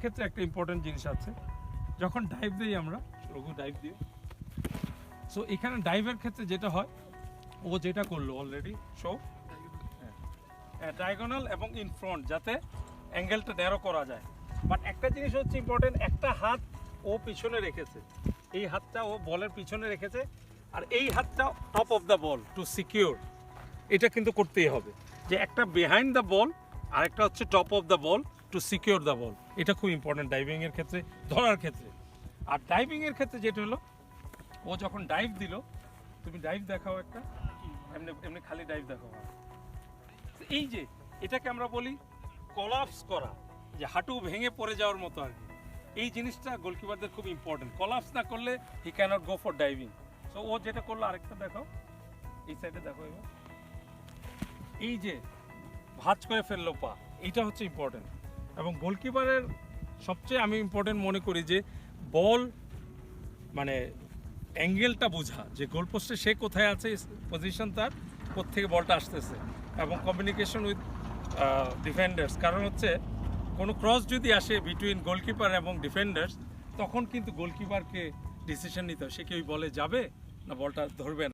ক্ষেত্রে একটা ইম্পর্টেন্ট জিনিস আছে। যখন ডাইভ দিই আমরা রঘু ডাইভ দিই সো এখানে ডাইভের ক্ষেত্রে যেটা হয় ও যেটা করল অলরেডি শো ডায়াগোনাল এবং ইন ফ্রন্ট যাতে অ্যাঙ্গেলটা ন্যারো করা যায়। বাট একটা জিনিস হচ্ছে ইম্পর্টেন্ট একটা হাত ও পিছনে রেখেছে। এই হাতটা ও বলের পিছনে রেখেছে আর এই হাতটা top of the ball to secure এটা কিন্তু করতেই হবে। যে একটা বিহাইন্ড দ্য বল আর একটা হচ্ছে top of the ball to secure the ball. এটা খুব ইম্পর্টেন্ট ডাইভিং এর ক্ষেত্রে, ধরার ক্ষেত্রে। আর ডাইভিং এর ক্ষেত্রে যেটা হলো, ও যখন ডাইভ দিল, তুমি ডাইভ দেখাও একটা, এমনি এমনি খালি ডাইভ দেখাও। এই যে, এটাকে আমরা বলি কলাপস করা, যে হাঁটু ভেঙে পড়ে যাওয়ার মতো আর কি। এই জিনিসটা গোলকিপারদের খুব ইম্পর্টেন্ট কলাপস না করলে he cannot go for diving so ও যেটা করল, আরেকটা দেখাও। এই সাইডে দেখো এই যে, ভাজ করে ফেলল পা, এইটা হচ্ছে ইম্পর্টেন্ট এবং গোলকিপারের সবচেয়ে আমি ইম্পর্টেন্ট মনে করি যে বল মানে অ্যাঙ্গেলটা বোঝা, যে গোলপোস্টে সে কোথায় আছে পজিশন তার, কোত্থেকে বলটা আসতেছে এবং কমিউনিকেশন উইথ ডিফেন্ডার্স কারণ হচ্ছে, কোনো ক্রস যদি আসে বিটুইন গোলকিপার এবং ডিফেন্ডার্স তখন কিন্তু গোলকিপারকে ডিসিশন নিতে হয়। সে কি ওই বলে যাবে না, বলটা ধরবে না।